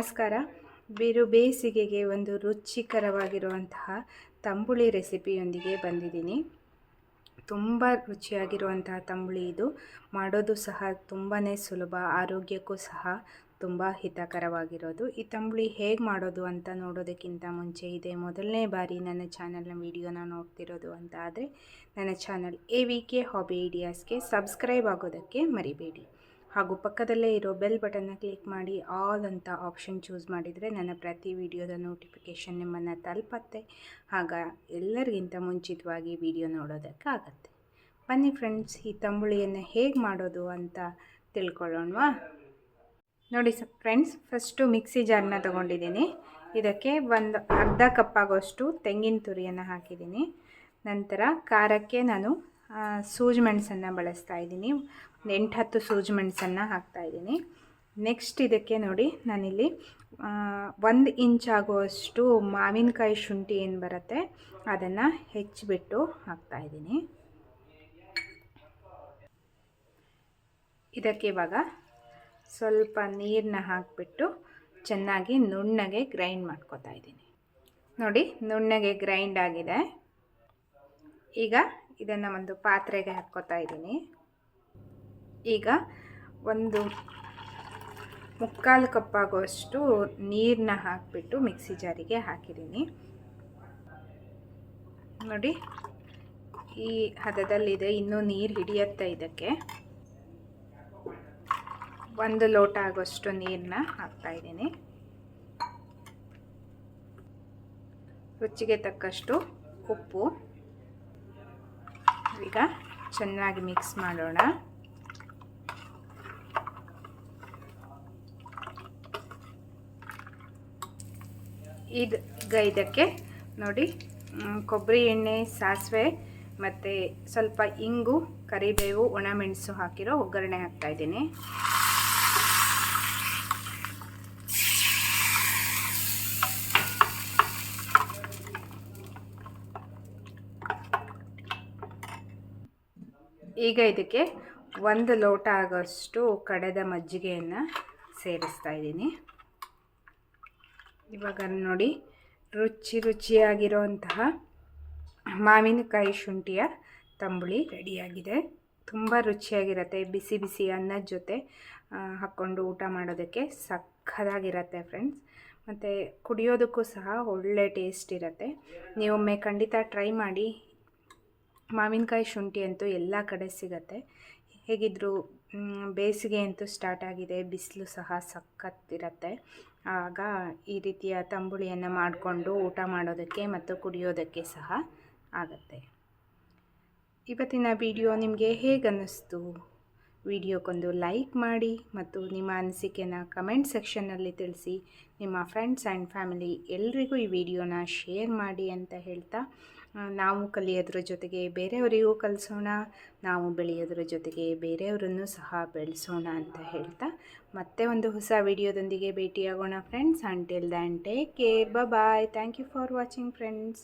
ನಮಸ್ಕಾರ. ಬಿರು ಬೇಸಿಗೆಗೆ ಒಂದು ರುಚಿಕರವಾಗಿರುವಂತಹ ತಂಬುಳಿ ರೆಸಿಪಿಯೊಂದಿಗೆ ಬಂದಿದ್ದೀನಿ. ತುಂಬ ರುಚಿಯಾಗಿರುವಂತಹ ತಂಬುಳಿ ಇದು. ಮಾಡೋದು ಸಹ ತುಂಬಾ ಸುಲಭ, ಆರೋಗ್ಯಕ್ಕೂ ಸಹ ತುಂಬ ಹಿತಕರವಾಗಿರೋದು. ಈ ತಂಬುಳಿ ಹೇಗೆ ಮಾಡೋದು ಅಂತ ನೋಡೋದಕ್ಕಿಂತ ಮುಂಚೆ ಇದೆ ಮೊದಲನೇ ಬಾರಿ ನನ್ನ ಚಾನಲ್ನ ವಿಡಿಯೋನ ನೋಡ್ತಿರೋದು ಅಂತ ಆದರೆ, ನನ್ನ channel A V K hobby ಐಡಿಯಾಸ್ಗೆ subscribe ಆಗೋದಕ್ಕೆ ಮರಿಬೇಡಿ. ಹಾಗೂ ಪಕ್ಕದಲ್ಲೇ ಇರೋ ಬೆಲ್ ಬಟನ್ನ ಕ್ಲಿಕ್ ಮಾಡಿ ಆಲ್ ಅಂತ ಆಪ್ಷನ್ ಚೂಸ್ ಮಾಡಿದರೆ ನನ್ನ ಪ್ರತಿ ವಿಡಿಯೋದ ನೋಟಿಫಿಕೇಷನ್ ನಿಮ್ಮನ್ನು ತಲುಪತ್ತೆ. ಆಗ ಎಲ್ಲರಿಗಿಂತ ಮುಂಚಿತವಾಗಿ ವಿಡಿಯೋ ನೋಡೋದಕ್ಕಾಗತ್ತೆ. ಬನ್ನಿ ಫ್ರೆಂಡ್ಸ್, ಈ ತಂಬುಳಿಯನ್ನು ಹೇಗೆ ಮಾಡೋದು ಅಂತ ತಿಳ್ಕೊಳ್ಳೋಣವಾ? ನೋಡಿ ಸರ್ ಫ್ರೆಂಡ್ಸ್, ಫಸ್ಟು ಮಿಕ್ಸಿ ಜಾರ್ನ ತೊಗೊಂಡಿದ್ದೀನಿ. ಇದಕ್ಕೆ ಒಂದು ಅರ್ಧ ಕಪ್ಪಾಗೋಷ್ಟು ತೆಂಗಿನ ತುರಿಯನ್ನು ಹಾಕಿದ್ದೀನಿ. ನಂತರ ಖಾರಕ್ಕೆ ನಾನು ಸೂಜಿ ಮೆಣಸನ್ನು ಬಳಸ್ತಾ ಇದ್ದೀನಿ. ಒಂದು ಎಂಟು ಹತ್ತು ಸೂಜಿ ಮೆಣಸನ್ನು ಹಾಕ್ತಾಯಿದ್ದೀನಿ ನೆಕ್ಸ್ಟ್ ಇದಕ್ಕೆ ನೋಡಿ, ನಾನಿಲ್ಲಿ ಒಂದು ಇಂಚ್ ಆಗುವಷ್ಟು ಮಾವಿನಕಾಯಿ ಶುಂಠಿ ಏನು ಬರುತ್ತೆ ಅದನ್ನು ಹೆಚ್ಚಿಬಿಟ್ಟು ಹಾಕ್ತಾ ಇದ್ದೀನಿ. ಇದಕ್ಕೆ ಇವಾಗ ಸ್ವಲ್ಪ ನೀರನ್ನ ಹಾಕಿಬಿಟ್ಟು ಚೆನ್ನಾಗಿ ನುಣ್ಣಗೆ ಗ್ರೈಂಡ್ ಮಾಡ್ಕೊತಾ ಇದ್ದೀನಿ. ನೋಡಿ, ನುಣ್ಣಗೆ ಗ್ರೈಂಡ್ ಆಗಿದೆ. ಈಗ ಇದನ್ನು ಒಂದು ಪಾತ್ರೆಗೆ ಹಾಕ್ಕೋತಾ ಇದ್ದೀನಿ. ಈಗ ಒಂದು ಮುಕ್ಕಾಲು ಕಪ್ಪಾಗುವಷ್ಟು ನೀರನ್ನ ಹಾಕಿಬಿಟ್ಟು ಮಿಕ್ಸಿ ಜಾರಿಗೆ ಹಾಕಿದ್ದೀನಿ. ನೋಡಿ, ಈ ಹದದಲ್ಲಿದೆ, ಇನ್ನೂ ನೀರು ಹಿಡಿಯುತ್ತೆ ಇದಕ್ಕೆ. ಒಂದು ಲೋಟ ಆಗೋಷ್ಟು ನೀರನ್ನ ಹಾಕ್ತಾ ಇದ್ದೀನಿ. ರುಚಿಗೆ ತಕ್ಕಷ್ಟು ಉಪ್ಪು. ಈಗ ಚೆನ್ನಾಗಿ ಮಿಕ್ಸ್ ಮಾಡೋಣ. ಇದು ಗೈದಕ್ಕೆ ನೋಡಿ ಕೊಬ್ಬರಿ ಎಣ್ಣೆ, ಸಾಸಿವೆ ಮತ್ತು ಸ್ವಲ್ಪ ಇಂಗು, ಕರಿಬೇವು ಒಣಮೆಣಸು ಹಾಕಿರೋ ಒಗ್ಗರಣೆ ಹಾಕ್ತಾಯಿದ್ದೀನಿ ಈಗ ಇದಕ್ಕೆ ಒಂದು ಲೋಟ ಆಗೋಷ್ಟು ಕಡೆದ ಮಜ್ಜಿಗೆಯನ್ನು ಸೇರಿಸ್ತಾ ಇದ್ದೀನಿ. ಇವಾಗ ನೋಡಿ, ರುಚಿ ರುಚಿಯಾಗಿರೋಂತಹ ಮಾವಿನಕಾಯಿ ಶುಂಠಿಯ ತಂಬುಳಿ ರೆಡಿಯಾಗಿದೆ. ತುಂಬ ರುಚಿಯಾಗಿರುತ್ತೆ, ಬಿಸಿ ಬಿಸಿ ಅನ್ನದ ಜೊತೆ ಹಾಕ್ಕೊಂಡು ಊಟ ಮಾಡೋದಕ್ಕೆ ಸಕ್ಕದಾಗಿರುತ್ತೆ ಫ್ರೆಂಡ್ಸ್ ಮತ್ತು ಕುಡಿಯೋದಕ್ಕೂ ಸಹ ಒಳ್ಳೆ ಟೇಸ್ಟ್ ಇರುತ್ತೆ. ನೀವೊಮ್ಮೆ ಖಂಡಿತ ಟ್ರೈ ಮಾಡಿ ಮಾವಿನಕಾಯಿ ಶುಂಠಿ ಅಂತೂ ಎಲ್ಲ ಕಡೆ ಸಿಗತ್ತೆ. ಹೇಗಿದ್ದರೂ ಬೇಸಿಗೆ ಅಂತೂ ಸ್ಟಾರ್ಟ್ ಆಗಿದೆ, ಬಿಸಿಲು ಸಹ ಸಖತ್ತಿರತ್ತೆ. ಆಗ ಈ ರೀತಿಯ ತಂಬುಳಿಯನ್ನು ಮಾಡಿಕೊಂಡು ಊಟ ಮಾಡೋದಕ್ಕೆ ಮತ್ತು ಕುಡಿಯೋದಕ್ಕೆ ಸಹ ಆಗತ್ತೆ. ಇವತ್ತಿನ ವಿಡಿಯೋ ನಿಮಗೆ ಹೇಗೆ ಅನ್ನಿಸ್ತು ವಿಡಿಯೋಕ್ಕೊಂದು ಲೈಕ್ ಮಾಡಿ ಮತ್ತು ನಿಮ್ಮ ಅನಿಸಿಕೆನ ಕಮೆಂಟ್ ಸೆಕ್ಷನ್ನಲ್ಲಿ ತಿಳಿಸಿ. ನಿಮ್ಮ ಫ್ರೆಂಡ್ಸ್ ಆ್ಯಂಡ್ ಫ್ಯಾಮಿಲಿ ಎಲ್ರಿಗೂ ಈ ವಿಡಿಯೋನ ಶೇರ್ ಮಾಡಿ ಅಂತ ಹೇಳ್ತಾ ನಾವು ಕಲಿಯೋದ್ರ ಜೊತೆಗೆ ಬೇರೆಯವರಿಗೂ ಕಲಿಸೋಣ, ನಾವು ಬೆಳೆಯೋದ್ರ ಜೊತೆಗೆ ಬೇರೆಯವರನ್ನು ಸಹ ಬೆಳೆಸೋಣ ಅಂತ ಹೇಳ್ತಾ ಮತ್ತೆ ಒಂದು ಹೊಸ ವಿಡಿಯೋದೊಂದಿಗೆ ಭೇಟಿಯಾಗೋಣ friends until then take care bye thank you for watching friends